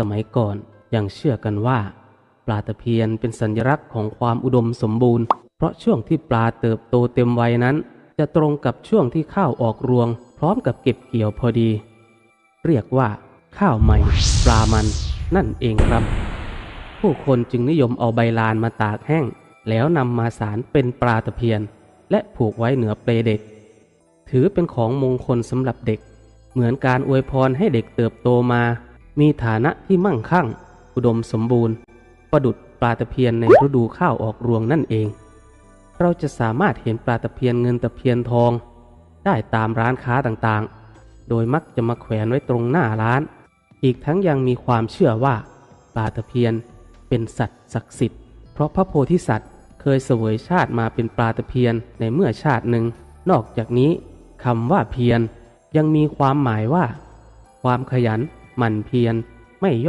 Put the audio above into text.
สมัยก่อนยังเชื่อกันว่า ปลาตะเพียนเป็นสัญลักษณ์ของความอุดมสมบูรณ์ เพราะช่วงที่ปลาเติบโตเต็มวัยนั้น จะตรงกับช่วงที่ข้าวออกรวง พร้อมกับเก็บเกี่ยวพอดี เรียกว่า ข้าวใหม่ ปลามัน นั่นเองครับ ผู้คนจึงนิยมเอาใบลานมาตากแห้ง แล้วนำมาสารเป็นปลาตะเพียน และผูกไว้เหนือเปลเด็ก ถือเป็นของมงคลสำหรับเด็ก เหมือนการอวยพรให้เด็กเติบโตมา มีฐานะที่มั่งคั่ง อุดมสมบูรณ์ ประดุดปลาตะเพียนในฤดูข้าวออกรวงนั่นเอง เราจะสามารถเห็นปลาตะเพียนเงินตะเพียนทอง ได้ตามร้านค้าต่างๆ โดยมักจะมาแขวนไว้ตรงหน้าร้าน อีกทั้งยังมีความเชื่อว่าปลาตะเพียนเป็นสัตว์ศักดิ์สิทธิ์ เพราะพระโพธิสัตว์เคยเสวยชาติมาเป็นปลาตะเพียนในเมื่อชาติหนึ่ง นอกจากนี้คำว่าเพียรยังมีความหมายว่า ความขยัน มันเพียรไม่ย